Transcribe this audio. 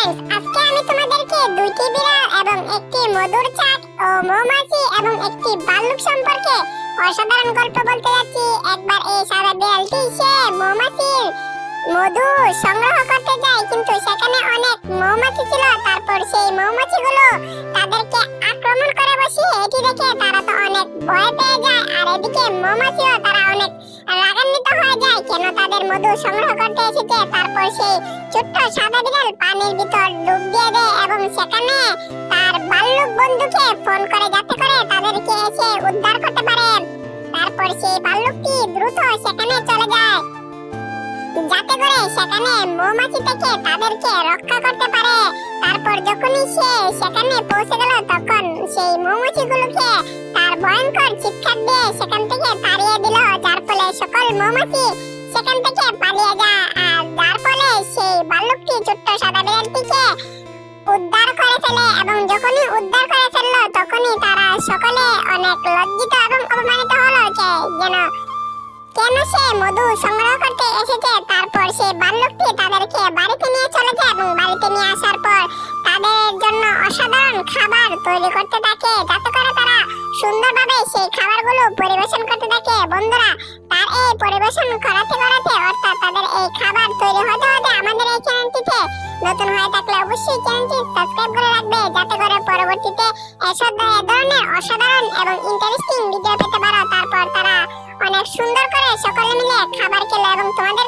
Friends আজকে আমি তোমাদেরকে দুইটি বিড়াল এবং একটি মধুর চাক ও মৌমাছি এবং একটি ভাল্লুক সম্পর্কে অসাধারণ গল্প বলতে যাচ্ছি। একবার এই সাদা বিড়ালটি সে মৌমাছির মধু সংগ্রহ করতে যায়, কিন্তু সেখানে অনেক মৌমাছি ছিল। তারপর সেই মৌমাছিগুলো তাদেরকে আক্রমণ করে বসে, এটি দেখে তারা তো অনেক ভয় পেয়ে যায়, আর এদিকে মৌমাছিও তারা অনেক কেন তাদের মধু সংগ্রহ করতে এসেছে? তারপর সেই ছোট্ট সাদা বিড়াল পানির ভিতর ডুব দিয়ে দেয় এবং সেখানে তার ভাল্লুক বন্ধুকে ফোন করে যাতে করে তাদেরকে এসে উদ্ধার করতে পারে। তারপর সেই ভাল্লুকটি দ্রুত সেখানে চলে যায়। যাতে করে সেখানে মৌমাছি থেকে তাদেরকে রক্ষা করতে পারে। তারপর যখনই সে সেখানে পৌঁছে গেল, তখন সেই মৌমাছিগুলোকে তার ভয়ঙ্কর চিৎকার দিয়ে সকল সেখান থেকে পালিয়ে যায় আর যার ফলে সেই ভাল্লুকটি ছোট্ট সাদা বিড়ালটিকে উদ্ধার করে ফেলে এবং যখনই উদ্ধার করে ফেলল, তখনই তারা সকলে অনেক লজ্জিত এবং অপমানিত হলো যে যেন, কেন সে মধু সংগ্রহ করতে এসেছে। তারপর সে বাল্যকটি তাদেরকে বাড়িতে নিয়ে চলে যায় এবং বাড়িতে নিয়ে আসার পর তাদের জন্য অসাধারণ খাবার তৈরি করতে থাকে। যাতে করে তারা সুন্দরভাবে সেই খাবারগুলো পরিবেশন করতে থাকে। বন্ধুরা পরিবেশন করাতে করাতে অর্থাৎ তাদের এই খাবার তৈরি হতে হতে আমাদের এই চ্যানেলটিতে নতুন হয়ে থাকলে অবশ্যই চ্যানেলটি সাবস্ক্রাইব করে রাখবে, যাতে করে পরবর্তীতে এসব ধরনের অসাধারণ এবং ইন্টারেস্টিং ভিডিও পেতে পারো। তারপর তারা অনেক সুন্দর করে সকলে মিলে খাবার খেলো এবং তোমাদেরকে